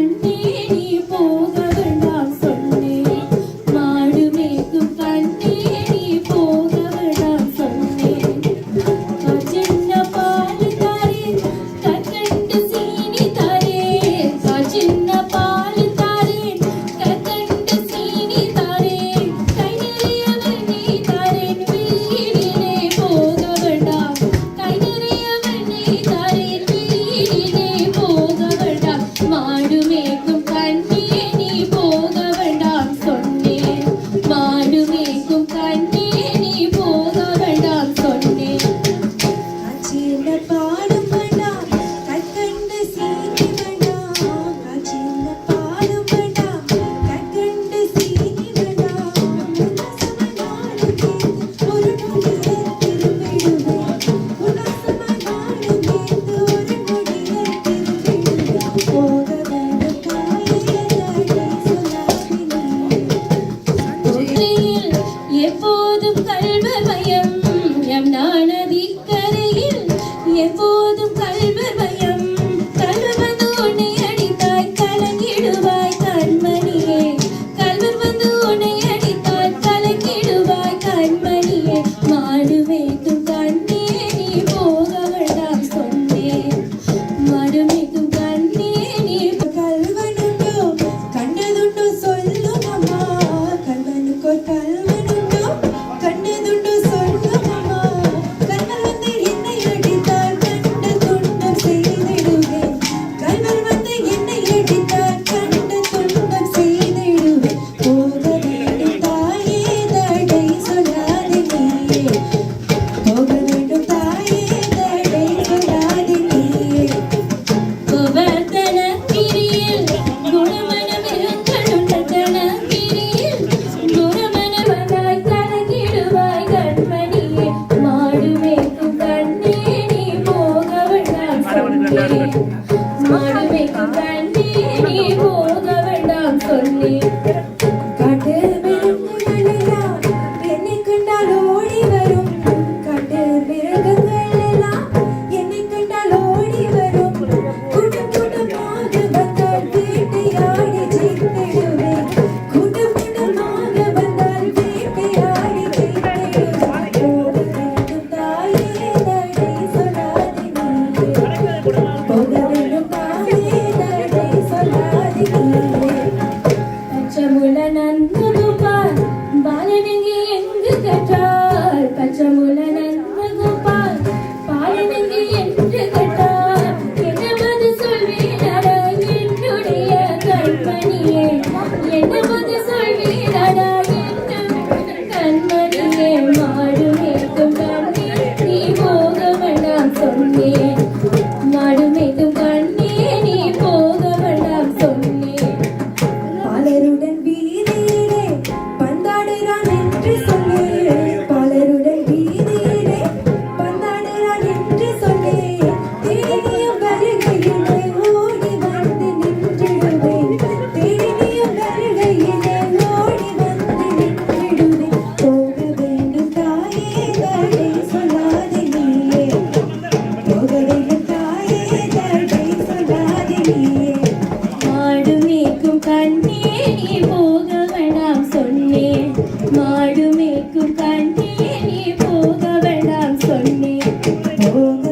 கண்ணே நீ போக வேண்டாம் மேய்க்கும் கண்ணே நீ போக வேண்டாம் சொன்னேன்.